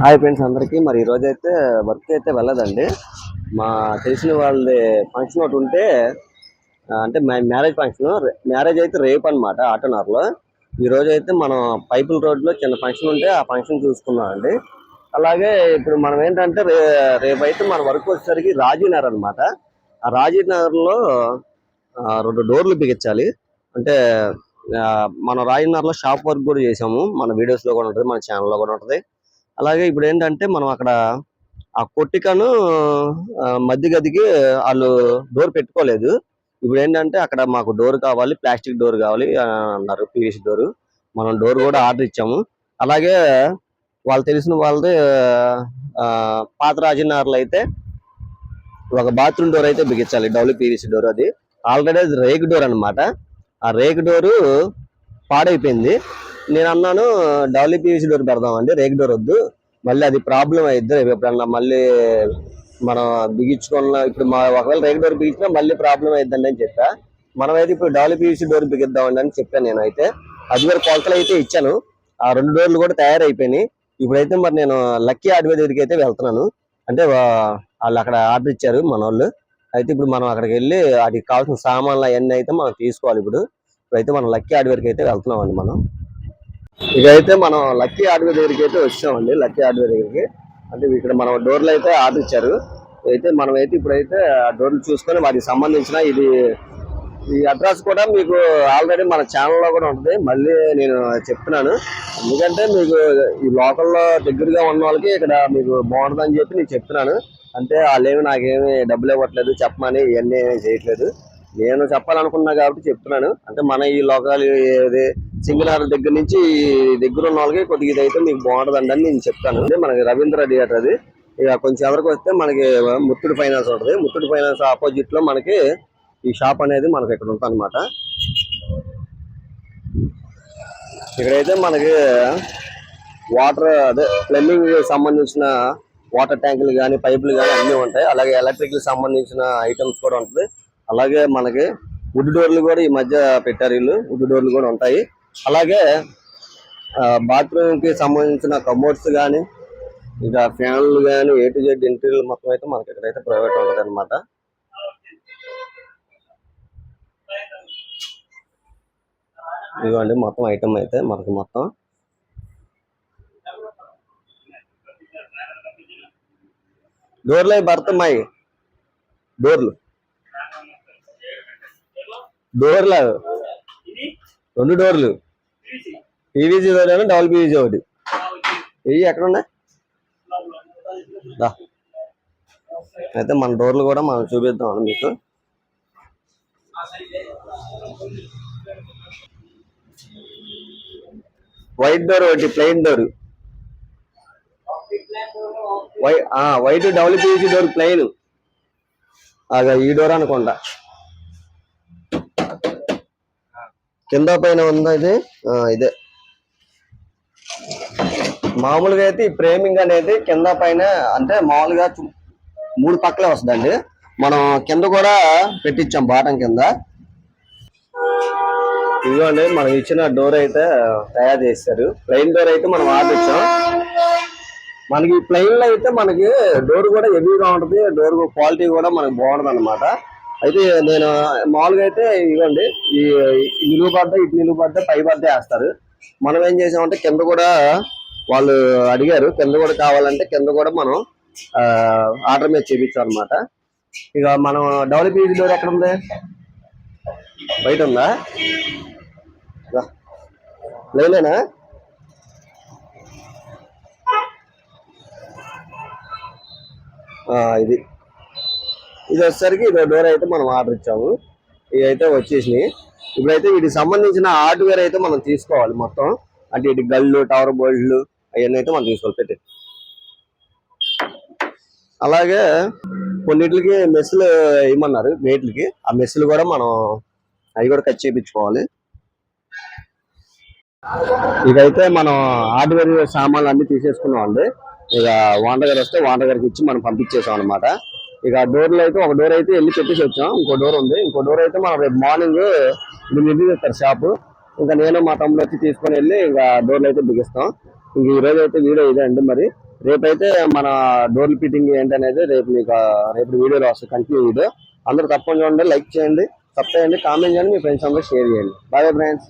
Hi friends అందరికీ. మరి ఈరోజు అయితే వర్క్ అయితే వెళ్ళదండి. మా తెలిసిన వాళ్ళది ఫంక్షన్ ఒకటి ఉంటే అంటే మ్యారేజ్ ఫంక్షన్. మ్యారేజ్ అయితే రేపు అనమాట ఆటోనర్లో. ఈ రోజు అయితే మనం పైపుల్ రోడ్లో చిన్న ఫంక్షన్ ఉంటే ఆ ఫంక్షన్ చూసుకున్నామండి. అలాగే ఇప్పుడు మనం ఏంటంటే రే రేపు అయితే మన వర్క్ వచ్చేసరికి రాజీనగర్ అనమాట ఆ రాజీనగర్లో ఆ, రెండు డోర్లు బిగించాలి. అంటే ఆ, మనం రాజీనగర్లో షాప్ వర్క్ కూడా చేసాము మన వీడియోస్లో కూడా ఉంటుంది మన ఛానల్లో కూడా ఉంటుంది. అలాగే ఇప్పుడు ఏంటంటే మనం అక్కడ ఆ కొట్టికను మధ్య గదికి వాళ్ళు డోర్ పెట్టుకోలేదు. ఇప్పుడు ఏంటంటే అక్కడ మాకు డోర్ కావాలి ప్లాస్టిక్ డోర్ కావాలి అన్నారు పీవీసీ డోర్. మనం డోర్ కూడా ఆర్డర్ ఇచ్చాము. అలాగే వాళ్ళు తెలిసిన వాళ్ళది పాత రాజన్నారులు అయితే ఒక బాత్రూమ్ డోర్ అయితే బిగించాలి డబ్ల్యూ పీవీసీ డోర్ అది. ఆల్రెడీ అది రేక్ డోర్ అన్నమాట. ఆ రేక్ డోరు పాడైపోయింది. నేను అన్నాను డబ్ల్యూ పీవీసీ డోర్ పెడదామండి రేక్ డోర్ వద్దు. మళ్ళీ అది ప్రాబ్లం అయిద్ది రేపు ఎప్పుడన్నా మళ్ళీ మనం బిగించుకున్న ఇప్పుడు మా ఒకవేళ రేక్ డోర్ బిగించినా మళ్ళీ ప్రాబ్లం అయిద్దండి అని చెప్పా. మనమైతే ఇప్పుడు డబ్ల్యూ పీవీసీ డోర్ బిగిద్దామండి అని చెప్పాను నేను అయితే అది కూడా కొలతలు అయితే ఇచ్చాను. ఆ రెండు డోర్లు కూడా తయారైపోయినాయి. ఇప్పుడైతే మరి నేను లక్కీ హార్డ్వేర్ దగ్గరికి అయితే వెళ్తున్నాను. అంటే వా- వాళ్ళు అక్కడ ఆర్డర్ ఇచ్చారు మన వాళ్ళు. అయితే ఇప్పుడు మనం అక్కడికి వెళ్ళి వాటికి కావాల్సిన సామాన్లు అవన్నీ అయితే మనం తీసుకోవాలి ఇప్పుడు. ఇప్పుడైతే మనం లక్కీ హార్డ్వేర్కి అయితే వెళ్తున్నామండి మనం. ఇక ఇదైతే మనం లక్కీ హార్డ్వేర్ దగ్గరికి అయితే వచ్చామండి లక్కీ హార్డ్వేర్ దగ్గరికి. అంటే ఇక్కడ మనం డోర్లు అయితే ఆర్డర్ ఇచ్చారు అయితే మనం అయితే ఇప్పుడైతే ఆ డోర్లు చూసుకొని వాటికి సంబంధించిన ఇది ఈ అడ్రస్ కూడా మీకు ఆల్రెడీ మన ఛానల్లో కూడా ఉంటుంది. మళ్ళీ నేను చెప్తున్నాను. ఎందుకంటే మీకు ఈ లోకల్లో దగ్గరగా ఉన్న వాళ్ళకి ఇక్కడ మీకు బాగుంటుందని చెప్పి నేను చెప్తున్నాను. అంటే వాళ్ళేమి నాకేమి డబ్బులు ఇవ్వట్లేదు చెప్పమని ఇవన్నీ ఏమీ చేయట్లేదు. నేను చెప్పాలనుకున్నా కాబట్టి చెప్తున్నాను. అంటే మన ఈ లోకల్ ఏది సింగనార్ దగ్గర నుంచి దగ్గర ఉన్న వాళ్ళకి కొద్దిగా ఇదైతే మీకు బాగుంటుందండి అని నేను చెప్తాను. మనకి రవీంద్ర థియేటర్ అది. ఇక కొంచెం ఎవరికి వస్తే మనకి ముత్తుడు ఫైనాన్స్ ఉంటుంది. ముత్తుడు ఫైనాన్స్ ఆపోజిట్లో మనకి ఈ షాప్ అనేది మనకి ఇక్కడ ఉంటుంది అనమాట ఇక్కడైతే మనకి వాటర్ అదే ప్లంబింగ్ సంబంధించిన వాటర్ ట్యాంకులు కానీ పైపులు కానీ అన్నీ ఉంటాయి. అలాగే ఎలక్ట్రిక్ సంబంధించిన ఐటమ్స్ కూడా ఉంటుంది. అలాగే మనకి వుడ్ డోర్లు కూడా ఈ మధ్య పెట్టారు వీళ్ళు. వుడ్ డోర్లు కూడా ఉంటాయి. అలాగే బాత్రూమ్కి సంబంధించిన కమోడ్స్ కానీ ఇక ఫ్యాన్లు కానీ ఏ టు జెడ్ ఇంటీరియర్ మొత్తం అయితే మనకి ఇక్కడైతే ప్రైవేట్ ఉంటుంది అనమాట ఇదిగోండి మొత్తం ఐటమ్ అయితే మనకి మొత్తం. డోర్లు అవి భర్తమ్మాయి. డోర్లు. డోర్లు. అవి. రెండు డోర్లు. పీవీజీ డోర్ ఏమో డబుల్ పీవీజీ ఒకటి. ఇవి ఎక్కడ ఉన్నాయి? అయితే మన డోర్లు కూడా మనం చూపిద్దాం మీకు. వైట్ డోర్ ఒకటి plain door. White double PVC door plain. అదే ఈ డోర్ అనుకుంటా. కింద పైన ఉందా ఇది? ఇదే. మామూలుగా అయితే ఈ ఫ్రేమింగ్ అనేది కింద పైన అంటే మామూలుగా మూడు పక్కలే వస్తుందండి. మనం కింద కూడా పెట్టించాం బాటం కింద. ఇదిగోండి మనం ఇచ్చిన డోర్ అయితే తయారు చేశారు. ప్లెయిన్ డోర్ అయితే మనం ఆపించాం మనకి ప్లెయిన్లో అయితే మనకి డోర్ కూడా హెవీగా ఉంటుంది. డోర్ క్వాలిటీ కూడా మనకి బాగుంటుంది అనమాట అయితే నేను మామూలుగా అయితే ఇవ్వండి. ఈ నిలువు పడ్డ ఇటు నిలువు పడ్డ పై పడ్డ వేస్తారు. మనం ఏం చేసామంటే కింద కూడా వాళ్ళు అడిగారు. కింద కూడా కావాలంటే కింద కూడా మనం ఆర్డర్ మీద చేపించాం అనమాట ఇక మనం డబుల్ డోర్ ఎక్కడ ఉంది? బయట ఉందా? రా. ఇది. ఇది వచ్చేసరికి ఇదో డోర్ అయితే మనం ఆర్డర్ ఇచ్చాము. ఇవి అయితే వచ్చేసినాయి. ఇప్పుడైతే వీటికి సంబంధించిన హార్డ్వేర్ అయితే మనం తీసుకోవాలి మొత్తం. అంటే ఇటు గల్లు టవర్ బోల్డ్లు అవన్నీ అయితే మనం తీసుకోవాలి. పెట్టి. అలాగే కొన్నిటికి మెస్సులు ఇవ్వమన్నారు వేట్లకి ఆ మెస్సులు కూడా మనం అవి కూడా కట్ చేయించుకోవాలి. ఇదైతే మనం హార్డ్వేర్ సామాన్లు అన్ని తీసేసుకున్నాం అండి ఇక వాంటగారు వస్తే వాంటగారికి ఇచ్చి మనం పంపించేసాం అనమాట ఇక డోర్లు అయితే ఒక డోర్ అయితే వెళ్ళి పెట్టేసి వచ్చాం. ఇంకో డోర్ ఉంది. ఇంకో డోర్ అయితే మనం రేపు మార్నింగ్ ఎనిమిది చేస్తారు షాపు ఇంకా నేను మా తమ్ముడు వచ్చి తీసుకొని వెళ్ళి ఇంకా డోర్లు అయితే బిగిస్తాం. ఇంక ఈ రోజు అయితే వీడియో ఇదే అండి మరి. రేపైతే మన డోర్లు ఫిట్టింగ్ ఏంటనేది రేపు మీకు రేపు వీడియోలో వస్తుంది. కంటిన్యూ వీడియో అందరూ తప్పకుండా చూడండి లైక్ చేయండి సబ్స్క్రైబ్ చేయండి కామెంట్ చేయండి మీ ఫ్రెండ్స్ అందరూ షేర్ చేయండి. Bye friends